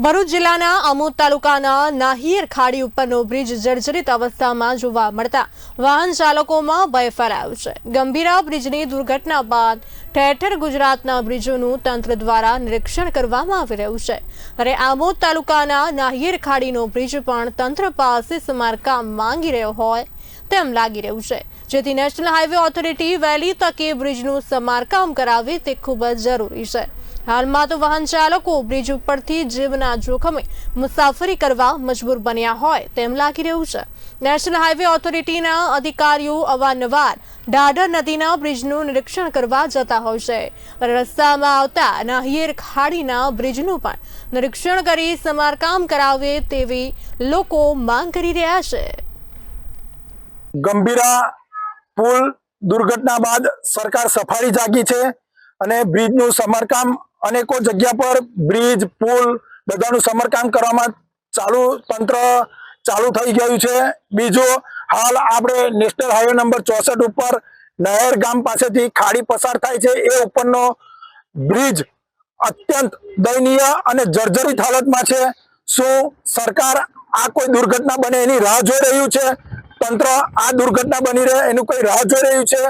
ભરૂચ જિલ્લાના આમોદ તાલુકાના નાહિર ખાડી ઉપરનો બ્રિજ જર્જરિત અવસ્થામાં જોવા મળતા વાહન ચાલકોમાં ભય ફેલાયો છે. ગંભીરા બ્રિજની દુર્ઘટના બાદ ઠેર ઠેર ગુજરાતના બ્રિજોનું તંત્ર દ્વારા નિરીક્ષણ કરવામાં આવી રહ્યું છે. ત્યારે આમોદ તાલુકાના નાહિર ખાડીનો બ્રિજ પણ તંત્ર પાસે સમારકામ માંગી રહ્યો હોય તેમ લાગી રહ્યું છે. જેથી નેશનલ હાઈવે ઓથોરિટી વહેલી તકે બ્રિજનું સમારકામ કરાવે તે ખૂબ જ જરૂરી છે. હાલમાં તો વાહન ચાલકો બ્રિજ ઉપરથી જીવના જોખમે મુસાફરી કરવા મજબૂર બન્યા હોય તેમ લાગી રહ્યું છે. નેશનલ હાઈવે ઓથોરિટીના અધિકારીઓ અવારનવાર ડાઢર નદીના બ્રિજનું નિરીક્ષણ કરવા જતા હોય છે. રસ્તામાં આવતા નાહિયેર ખાડીના બ્રિજનું પણ નિરીક્ષણ કરી સમારકામ કરાવે તેવી લોકો માંગ કરી રહ્યા છે. ગંભીરા પુલ દુર્ઘટના બાદ સરકાર સફાળી જાગી છે. અને બ્રિજનું સમારકામ અનેકો જગ્યા પર બ્રિજ, પુલ બધાનું સમારકામ કરવામાં ચાલુ તંત્ર ચાલુ થઈ ગયું છે. બીજું હાલ આપણે નેશનલ હાઈવે નંબર ચોસઠ ઉપર નહેર ગામ પાસેથી ખાડી પસાર થાય છે. એ ઉપરનો બ્રિજ અત્યંત દયનીય અને જર્જરિત હાલતમાં છે. શું સરકાર આ કોઈ દુર્ઘટના બને એની રાહ જોઈ રહ્યું છે? તંત્ર આ દુર્ઘટના બની રહે એનું કોઈ રાહ જોઈ રહ્યું છે?